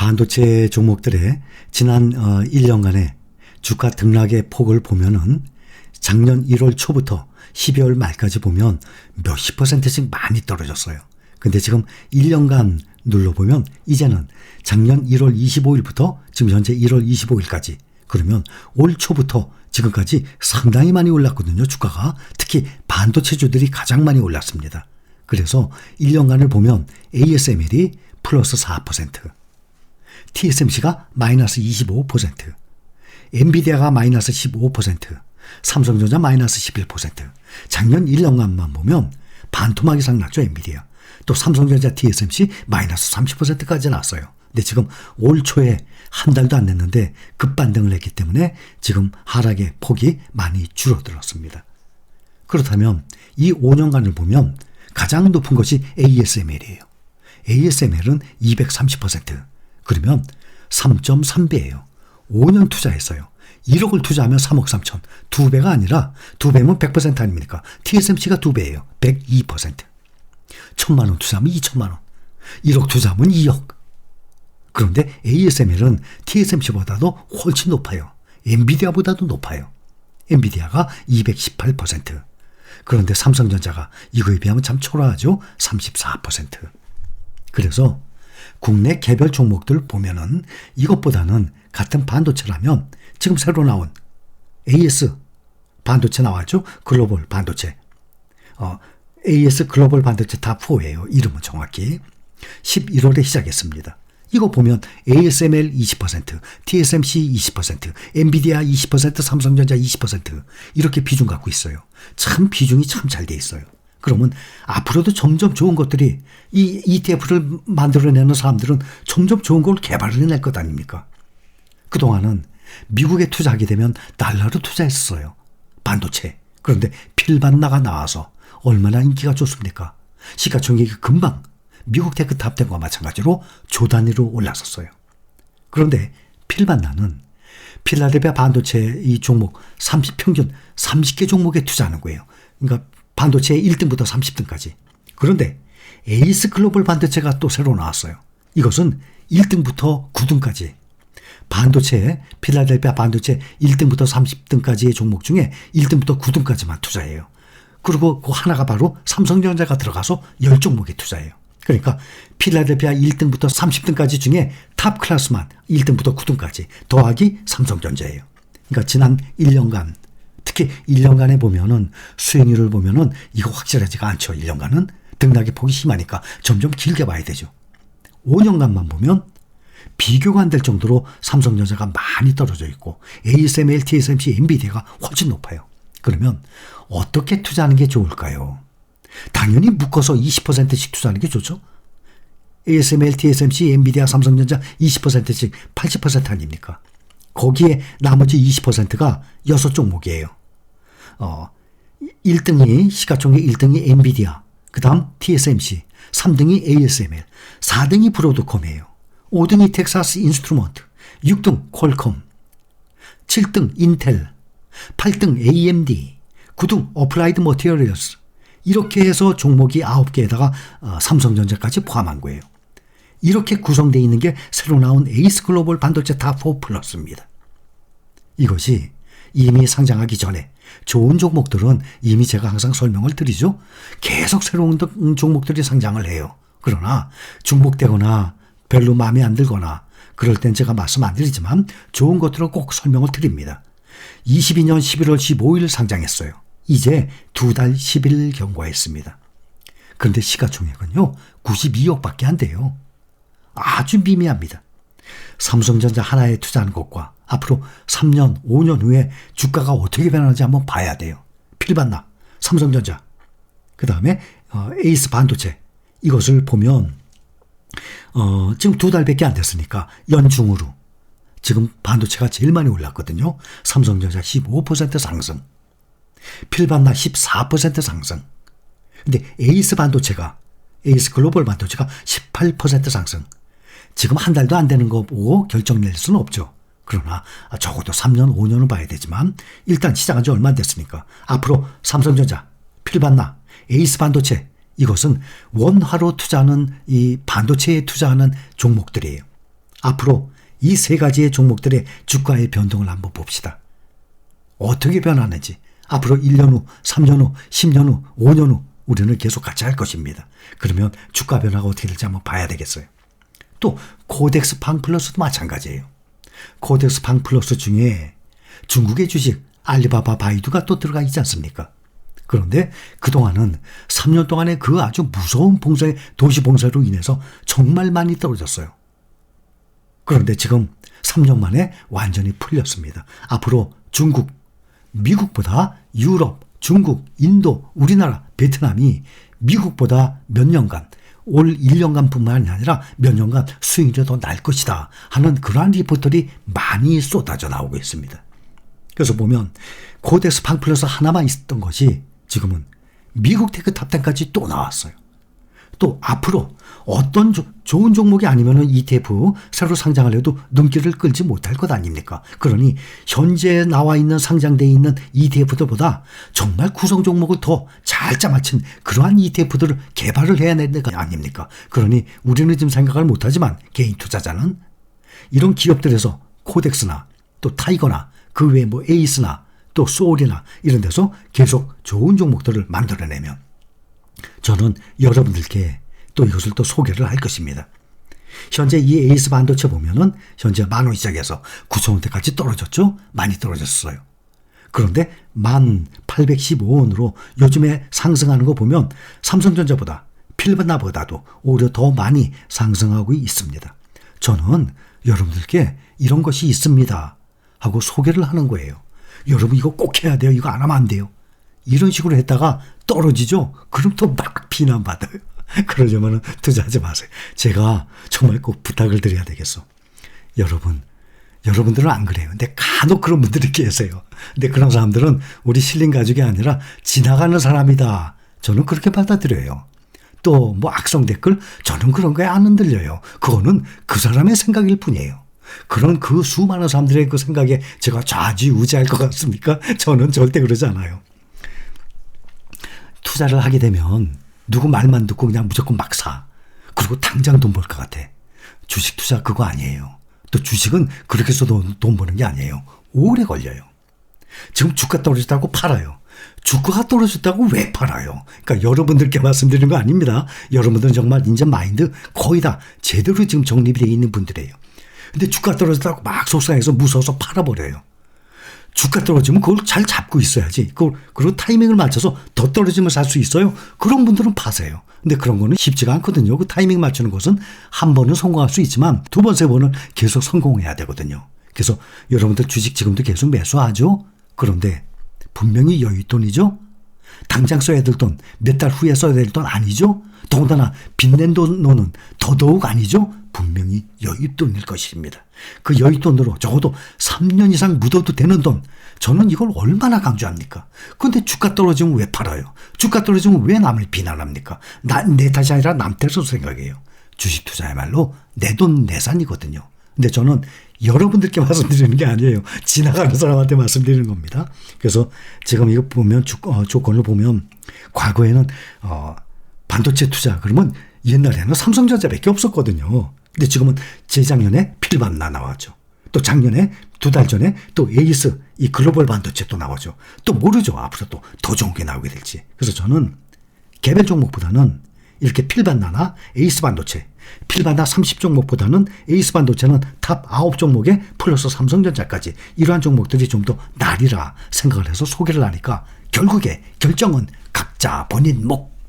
반도체 종목들의 지난 1년간의 어, 주가 등락의 폭을 보면은 작년 1월 초부터 12월 말까지 보면 몇십 퍼센트씩 많이 떨어졌어요. 근데 지금 1년간 눌러보면 이제는 작년 1월 25일부터 지금 현재 1월 25일까지 그러면 올 초부터 지금까지 상당히 많이 올랐거든요. 주가가. 특히 반도체주들이 가장 많이 올랐습니다. 그래서 1년간을 보면 ASML이 플러스 4%, TSMC가 마이너스 25%, 엔비디아가 마이너스 15%, 삼성전자 마이너스 11%. 작년 1년간만 보면 반토막 이상 났죠, 엔비디아. 또 삼성전자 TSMC 마이너스 30%까지 났어요. 근데 지금 올 초에 한 달도 안 됐는데 급반등을 했기 때문에 지금 하락의 폭이 많이 줄어들었습니다. 그렇다면 이 5년간을 보면 가장 높은 것이 ASML이에요. ASML은 230%. 그러면 3.3배예요. 5년 투자했어요. 1억을 투자하면 3억 3천. 2배가 아니라 2배면 100% 아닙니까? TSMC가 2배예요. 102%. 1천만 원 투자하면 2천만 원. 1억 투자하면 2억. 그런데 ASML은 TSMC보다도 훨씬 높아요. 엔비디아보다도 높아요. 엔비디아가 218%. 그런데 삼성전자가 이거에 비하면 참 초라하죠. 34%. 그래서 국내 개별 종목들 보면은 이것보다는 같은 반도체라면 지금 새로 나온 AS 반도체 나왔죠? 글로벌 반도체. 어, AS 글로벌 반도체 탑4예요. 이름은 정확히. 11월에 시작했습니다. 이거 보면 ASML 20%, TSMC 20%, 엔비디아 20%, 삼성전자 20% 이렇게 비중 갖고 있어요. 참 비중이 참 잘 돼 있어요. 그러면 앞으로도 점점 좋은 것들이 이 ETF를 만들어내는 사람들은 점점 좋은 걸 개발해낼 것 아닙니까? 그동안은 미국에 투자하게 되면 달러로 투자했어요. 반도체. 그런데 필반나가 나와서 얼마나 인기가 좋습니까? 시가총액이 금방 미국 테크 탑10과 마찬가지로 조단위로 올라섰어요. 그런데 필반나는 필라델피아 반도체 이 종목 30 평균 30개 종목에 투자하는 거예요. 그러니까 반도체 1등부터 30등까지. 그런데 에이스 글로벌 반도체가 또 새로 나왔어요. 이것은 1등부터 9등까지. 반도체, 필라델피아 반도체 1등부터 30등까지의 종목 중에 1등부터 9등까지만 투자해요. 그리고 그 하나가 바로 삼성전자가 들어가서 10종목에 투자해요. 그러니까 필라델피아 1등부터 30등까지 중에 탑 클래스만 1등부터 9등까지 더하기 삼성전자예요. 그러니까 지난 1년간 특히 1년간에 보면은 수익률을 보면은 이거 확실하지가 않죠. 1년간은 등락의 폭이 심하니까 점점 길게 봐야 되죠. 5년간만 보면 비교가 안 될 정도로 삼성전자가 많이 떨어져 있고 ASML, TSMC, 엔비디아가 훨씬 높아요. 그러면 어떻게 투자하는 게 좋을까요? 당연히 묶어서 20%씩 투자하는 게 좋죠. ASML, TSMC, 엔비디아, 삼성전자 20%씩 80% 아닙니까? 거기에 나머지 20%가 6종목이에요. 어, 1등이 시가총액 1등이 엔비디아, 그 다음 TSMC, 3등이 ASML, 4등이 브로드컴이에요. 5등이 텍사스 인스트루먼트, 6등 퀄컴, 7등 인텔, 8등 AMD, 9등 어플라이드 머티리얼스, 이렇게 해서 종목이 9개에다가 어, 삼성전자까지 포함한 거예요. 이렇게 구성되어 있는 게 새로 나온 에이스 글로벌 반도체 탑4 플러스입니다. 이것이 이미 상장하기 전에 좋은 종목들은 이미 제가 항상 설명을 드리죠. 계속 새로운 종목들이 상장을 해요. 그러나 중복되거나 별로 마음에 안 들거나 그럴 땐 제가 말씀 안 드리지만 좋은 것들을 꼭 설명을 드립니다. 22년 11월 15일 상장했어요. 이제 두 달 10일 경과했습니다. 그런데 시가총액은요, 92억밖에 안 돼요. 아주 미미합니다. 삼성전자 하나에 투자하는 것과 앞으로 3년, 5년 후에 주가가 어떻게 변하는지 한번 봐야 돼요. 필반나, 삼성전자, 그 다음에 어, 에이스 반도체 이것을 보면 어, 지금 두 달밖에 안 됐으니까 연중으로 지금 반도체가 제일 많이 올랐거든요. 삼성전자 15% 상승, 필반나 14% 상승. 근데 에이스 반도체가 에이스 글로벌 반도체가 18% 상승. 지금 한 달도 안 되는 거 보고 결정 낼 수는 없죠. 그러나 적어도 3년, 5년은 봐야 되지만 일단 시작한 지 얼마 안 됐으니까 앞으로 삼성전자, 필반나, 에이스 반도체 이것은 원화로 투자하는 이 반도체에 투자하는 종목들이에요. 앞으로 이 세 가지의 종목들의 주가의 변동을 한번 봅시다. 어떻게 변하는지 앞으로 1년 후, 3년 후, 10년 후, 5년 후 우리는 계속 같이 할 것입니다. 그러면 주가 변화가 어떻게 될지 한번 봐야 되겠어요. 또 코덱스 팡플러스도 마찬가지예요. 코덱스 팡플러스 중에 중국의 주식 알리바바 바이두가 또 들어가 있지 않습니까? 그런데 그동안은 3년 동안에 그 아주 무서운 봉쇄, 도시 봉쇄로 인해서 정말 많이 떨어졌어요. 그런데 지금 3년 만에 완전히 풀렸습니다. 앞으로 중국, 미국보다 유럽, 중국, 인도, 우리나라, 베트남이 미국보다 몇 년간 올 1년간 뿐만이 아니라 몇 년간 수익률이 더 날 것이다 하는 그러한 리포트들이 많이 쏟아져 나오고 있습니다. 그래서 보면 코덱스 팡플러스 하나만 있었던 것이 지금은 미국 테크 탑10까지 또 나왔어요. 또 앞으로 어떤 조, 좋은 종목이 아니면은 ETF 새로 상장을 해도 눈길을 끌지 못할 것 아닙니까? 그러니 현재 나와 있는 상장되어 있는 ETF들보다 정말 구성 종목을 더 잘 짜맞춘 그러한 ETF들을 개발을 해야 되는 거 아닙니까? 그러니 우리는 지금 생각을 못하지만 개인 투자자는 이런 기업들에서 코덱스나 또 타이거나 그 외에 뭐 에이스나 또 소울이나 이런 데서 계속 좋은 종목들을 만들어내면 저는 여러분들께 또 이것을 또 소개를 할 것입니다. 현재 이 에이스 반도체 보면은 현재 만 원 시작해서 9천 원대까지 떨어졌죠? 많이 떨어졌어요. 그런데 1815원으로 요즘에 상승하는 거 보면 삼성전자보다 필바나보다도 오히려 더 많이 상승하고 있습니다. 저는 여러분들께 이런 것이 있습니다. 하고 소개를 하는 거예요. 여러분 이거 꼭 해야 돼요. 이거 안 하면 안 돼요. 이런 식으로 했다가 떨어지죠? 그럼 또 막 비난받아요. 그러려면 투자하지 마세요. 제가 정말 꼭 부탁을 드려야 되겠어. 여러분, 여러분들은 안 그래요. 근데 간혹 그런 분들이 계세요. 근데 그런 사람들은 우리 실린 가족이 아니라 지나가는 사람이다. 저는 그렇게 받아들여요. 또 뭐 악성 댓글 저는 그런 거에 안 흔들려요. 그거는 그 사람의 생각일 뿐이에요. 그런 그 수많은 사람들의 그 생각에 제가 좌지우지할 것 같습니까? 저는 절대 그러지 않아요. 투자를 하게 되면 누구 말만 듣고 그냥 무조건 막 사. 그리고 당장 돈 벌 것 같아. 주식 투자 그거 아니에요. 또 주식은 그렇게 해서 돈, 돈 버는 게 아니에요. 오래 걸려요. 지금 주가 떨어졌다고 팔아요. 주가가 떨어졌다고 왜 팔아요? 그러니까 여러분들께 말씀드리는 거 아닙니다. 여러분들은 정말 인제 마인드 거의 다 제대로 지금 정립이 되어 있는 분들이에요. 근데 주가 떨어졌다고 막 속상해서 무서워서 팔아버려요. 주가 떨어지면 그걸 잘 잡고 있어야지. 그걸, 그리고 타이밍을 맞춰서 더 떨어지면 살 수 있어요. 그런 분들은 파세요. 근데 그런 거는 쉽지가 않거든요. 그 타이밍 맞추는 것은 한 번은 성공할 수 있지만 두 번, 세 번은 계속 성공해야 되거든요. 그래서 여러분들 주식 지금도 계속 매수하죠? 그런데 분명히 여윳돈이죠? 당장 써야 될 돈, 몇 달 후에 써야 될 돈 아니죠? 더군다나 빚낸 돈은 더더욱 아니죠? 분명히 여윳돈일 것입니다. 그 여윳돈으로 적어도 3년 이상 묻어도 되는 돈, 저는 이걸 얼마나 강조합니까? 근데 주가 떨어지면 왜 팔아요? 주가 떨어지면 왜 남을 비난합니까? 나, 내 탓이 아니라 남 탓으로 생각해요. 주식 투자야말로 내 돈 내산이거든요. 근데 저는 여러분들께 말씀드리는 게 아니에요. 지나가는 사람한테 말씀드리는 겁니다. 그래서 지금 이거 보면 주, 어, 조건을 보면 과거에는 어, 반도체 투자 그러면 옛날에는 삼성전자밖에 없었거든요. 근데 지금은 재작년에 필반나 나왔죠. 또 작년에 두 달 전에 또 에이스 이 글로벌 반도체 또 나오죠. 또 모르죠. 앞으로 또 더 좋은 게 나오게 될지. 그래서 저는 개별 종목보다는 이렇게 필반나나 에이스 반도체, 필반나 30종목보다는 에이스 반도체는 탑 9종목에 플러스 삼성전자까지 이러한 종목들이 좀더 나리라 생각을 해서 소개를 하니까 결국에 결정은 각자 본인 목